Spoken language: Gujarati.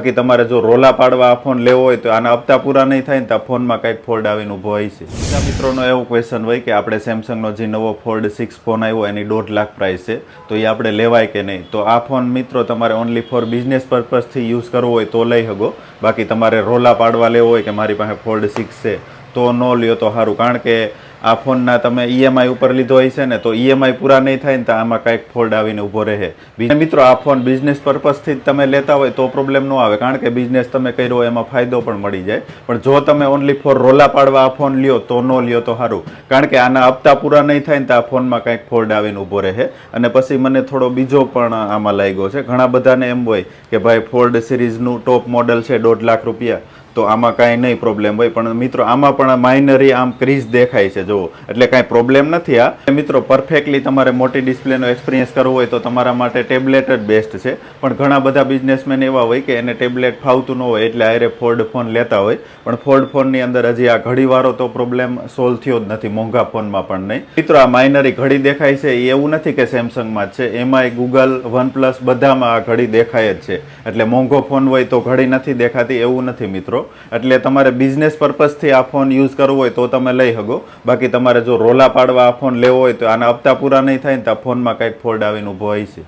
બાકી તમારે જો રોલા પાડવા આ ફોન લેવો હોય તો આના હપ્તા પૂરા નહીં થાય ને તો ફોનમાં કંઈક ફોલ્ડ આવીને ઊભો હોય છે. બીજા મિત્રોનો એવો ક્વેશ્ચન હોય કે આપણે સેમસંગનો જે નવો ફોલ્ડ સિક્સ ફોન આવ્યો એની દોઢ લાખ પ્રાઇસ છે, તો એ આપણે લેવાય કે નહીં? તો આ ફોન મિત્રો તમારે ઓનલી ફોર બિઝનેસ પર્પઝથી યુઝ કરવો હોય તો લઈ શકો. બાકી તમારે રોલા પાડવા લેવો હોય કે મારી પાસે ફોલ્ડ સિક્સ છે, તો ન લ્યો તો સારું. કારણ કે આ ફોનના તમે ઈએમઆઈ ઉપર લીધો હોય છે ને, તો ઈએમઆઈ પૂરા નહીં થાય ને તો આમાં કાંઈક ફોલ્ડ આવીને ઊભો રહે. બીજા મિત્રો, આ ફોન બિઝનેસ પર્પઝથી જ તમે લેતા હોય તો પ્રોબ્લેમ ન આવે, કારણ કે બિઝનેસ તમે કર્યો હોય એમાં ફાયદો પણ મળી જાય. પણ જો તમે ઓનલી ફોર રોલા પાડવા આ ફોન લ્યો, તો ન લ્યો તો સારું. કારણ કે આના હપ્તા પૂરા નહીં થાય ને તો આ ફોનમાં કાંઈક ફોલ્ડ આવીને ઊભો રહે. અને પછી મને થોડો બીજો પણ આમાં લાગ્યો છે. ઘણા બધાને એમ હોય કે ભાઈ ફોલ્ડ સિરીઝનું ટોપ મોડલ છે દોઢ લાખ રૂપિયા. તો આમાં કાંઈ નહીં પ્રોબ્લેમ હોય, પણ મિત્રો, આમાં પણ માઇનરી આમ ક્રીઝ દેખાય છે, જુઓ. એટલે કાંઈ પ્રોબ્લેમ નથી આ. મિત્રો પરફેક્ટલી તમારે મોટી ડિસ્પ્લેનો એક્સપિરિયન્સ કરવો હોય તો તમારા માટે ટેબ્લેટ જ બેસ્ટ છે. પણ ઘણા બધા બિઝનેસમેન એવા હોય કે એને ટેબ્લેટ ફાવતું ન હોય, એટલે આરે ફોલ્ડ ફોન લેતા હોય. પણ ફોલ્ડ ફોનની અંદર હજી આ ઘડીવાળો તો પ્રોબ્લેમ સોલ્વ થયો જ નથી, મોંઘા ફોનમાં પણ નહીં. મિત્રો, આ માઇનરી ઘડી દેખાય છે એ એવું નથી કે સેમસંગમાં જ છે. એમાંય ગૂગલ વનપ્લસ બધામાં આ ઘડી દેખાય જ છે. એટલે મોંઘો ફોન હોય તો ઘડી નથી દેખાતી, એવું નથી મિત્રો. એટલે તમારે બિઝનેસ પર્પઝથી આ ફોન યુઝ કરવો હોય તો તમે લઈ શકો. બાકી તમારે જો રોલા પાડવા આ ફોન લેવો હોય તો આના હપ્તા પૂરા નહીં થાય ને તો આ ફોનમાં કંઈક ફોલ્ડ આવીને ઊભો હોય છે.